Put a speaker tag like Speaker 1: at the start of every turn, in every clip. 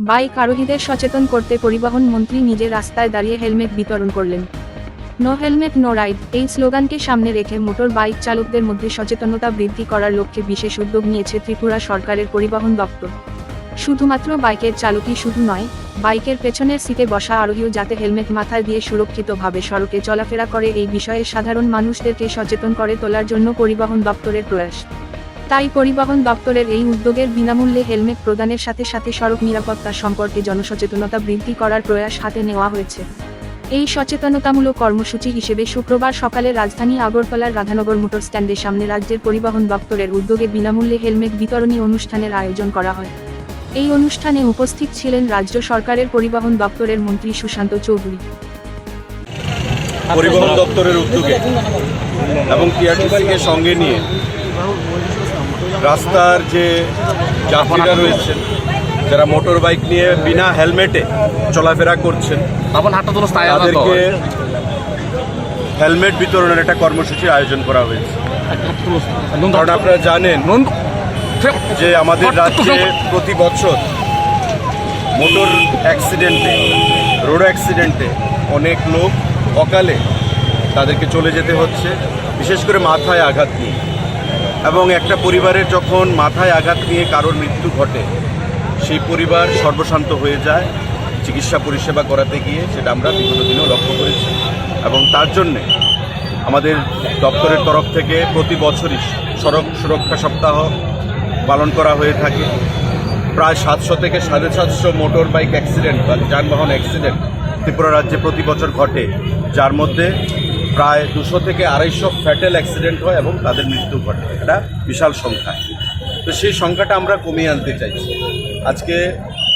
Speaker 1: Bike আরোহীদের সচেতন করতে পরিবহন মন্ত্রী নিজে রাস্তায় দাঁড়িয়ে হেলমেট বিতরণ করলেন। নো হেলমেট, নো রাইড এই স্লোগানকে সামনে রেখে মোটর বাইক চালকদের মধ্যে সচেতনতা বৃদ্ধি করার লক্ষ্যে বিশেষ উদ্যোগ নিয়েছে ত্রিপুরা সরকারের পরিবহন দপ্তর। শুধুমাত্র বাইকের চালকই শুধু নয়, বাইকের পেছনের সিটে বসা আরোহীও যাতে হেলমেট মাথায় দিয়ে সুরক্ষিতভাবে সড়কে চলাফেরা করে এই বিষয়ে সাধারণ মানুষদেরকে সচেতন করে তোলার জন্য পরিবহন দপ্তরের প্রয়াস। তাই পরিবহন দপ্তরের এই উদ্যোগের বিনামূল্যে হেলমেট প্রদানের সাথে সাথে সড়ক নিরাপত্তা সম্পর্কে জনসচেতনতা বৃদ্ধি করার প্রয়াস হাতে নেওয়া হয়েছে। এই সচেতনতামূলক কর্মসূচি হিসেবে শুক্রবার সকালে রাজধানী আগরতলার রাধানগর মোটর স্ট্যান্ডের সামনে রাজ্যের পরিবহন দপ্তরের উদ্যোগে বিনামূল্যে হেলমেট বিতরণী অনুষ্ঠানের আয়োজন করা হয়। এই অনুষ্ঠানে উপস্থিত ছিলেন রাজ্য সরকারের পরিবহন দপ্তরের মন্ত্রী সুশান্ত চৌধুরী।
Speaker 2: পরিবহন দপ্তরের উদ্যোগে এবং সঙ্গে নিয়ে রাস্তার যে যাত্রীরা রয়েছেন যারা মোটর বাইক নিয়ে বিনা হেলমেটে চলাফেরা করছেন তাদেরকে হেলমেট বিতরণের একটা কর্মসূচির আয়োজন করা হয়েছে। কারণ আপনারা জানেন যে আমাদের রাজ্যে প্রতি বছর মোটর অ্যাক্সিডেন্টে রোড অ্যাক্সিডেন্টে অনেক লোক অকালে তাদেরকে চলে যেতে হচ্ছে বিশেষ করে মাথায় আঘাত নিয়ে। এবং একটা পরিবারের যখন মাথায় আঘাত নিয়ে কারোর মৃত্যু ঘটে, সেই পরিবার সর্বশান্ত হয়ে যায় চিকিৎসা পরিষেবা করাতে গিয়ে, সেটা আমরা বিগত দিনেও লক্ষ্য করেছি। এবং তার জন্যে আমাদের দপ্তরের তরফ থেকে প্রতি বছরই সড়ক সুরক্ষা সপ্তাহ পালন করা হয়ে থাকে। প্রায় সাতশো থেকে সাড়ে সাতশো মোটর বাইক অ্যাক্সিডেন্ট বা যানবাহন অ্যাক্সিডেন্ট ত্রিপুরা রাজ্যে প্রতি বছর ঘটে, যার মধ্যে প্রায় দুশো থেকে আড়াইশো ফ্যাটেল অ্যাক্সিডেন্ট হয় এবং তাদের মৃত্যু ঘটে। এটা বিশাল সংখ্যা। তো সেই সংখ্যাটা আমরা কমিয়ে আনতে চাইছি। আজকে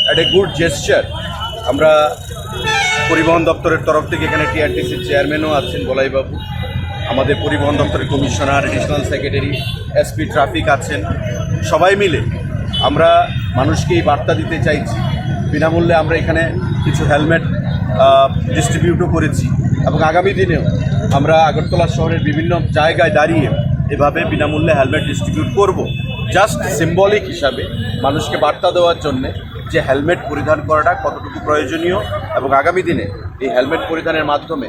Speaker 2: অ্যাট এ গুড জেস্টার আমরা পরিবহন দপ্তরের তরফ থেকে এখানে টিআরটিসির চেয়ারম্যানও আছেন বলাইবাবু। আমাদের পরিবহন দপ্তরের commissioner additional secretary SP traffic আছেন। সবাই মিলে আমরা মানুষকে এই বার্তা দিতে চাইছি। বিনামূল্যে আমরা এখানে কিছু হেলমেট ডিস্ট্রিবিউটও করেছি এবং আগামী দিনেও আমরা আগরতলা শহরের বিভিন্ন জায়গায় দাঁড়িয়ে এভাবে বিনামূল্যে হেলমেট ডিস্ট্রিবিউট করব। জাস্ট সিম্বলিক হিসাবে মানুষকে বার্তা দেওয়ার জন্যে যে হেলমেট পরিধান করাটা কতটুকু প্রয়োজনীয় এবং আগামী দিনে এই হেলমেট পরিধানের মাধ্যমে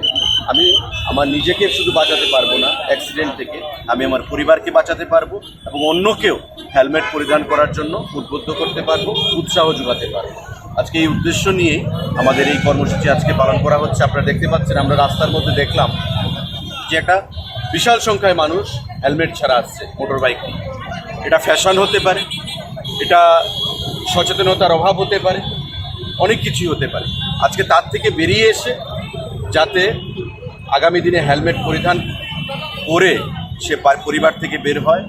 Speaker 2: আমি আমার নিজেকে শুধু বাঁচাতে পারব না অ্যাক্সিডেন্ট থেকে আমি আমার পরিবারকে বাঁচাতে পারব এবং অন্যকেও হেলমেট পরিধান করার জন্য উদ্বুদ্ধ করতে পারব, উৎসাহ যোগাতে পারব। আজকে এই উদ্দেশ্য নিয়ে আমাদের এই কর্মসূচি আজকে পালন করা হচ্ছে। আপনারা দেখতে পাচ্ছেন, আমরা রাস্তার মধ্যে দেখলাম যে একটা বিশাল সংখ্যায় মানুষ হেলমেট ছাড়া আসছে মোটর বাইক নিয়ে। এটা ফ্যাশন হতে পারে, এটা সচেতনতার অভাব হতে পারে, অনেক কিছুই হতে পারে। আজকে তার থেকে বেরিয়ে এসে যাতে আগামী দিনে হেলমেট পরিধান করে সে পরিবার থেকে বের হয়,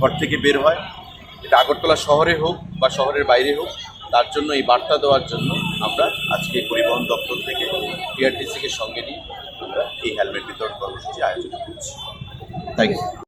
Speaker 2: ঘর থেকে বের হয়, এটা আগরতলা শহরে হোক বা শহরের বাইরে হোক, তার জন্য এই বার্তা দেওয়ার জন্য আমরা আজকে পরিবহন দপ্তর থেকে টিআরটিসিকে সঙ্গে নিয়ে এই হেলমেট বিতরণ কর্মসূচি আয়োজন করছি। Thank you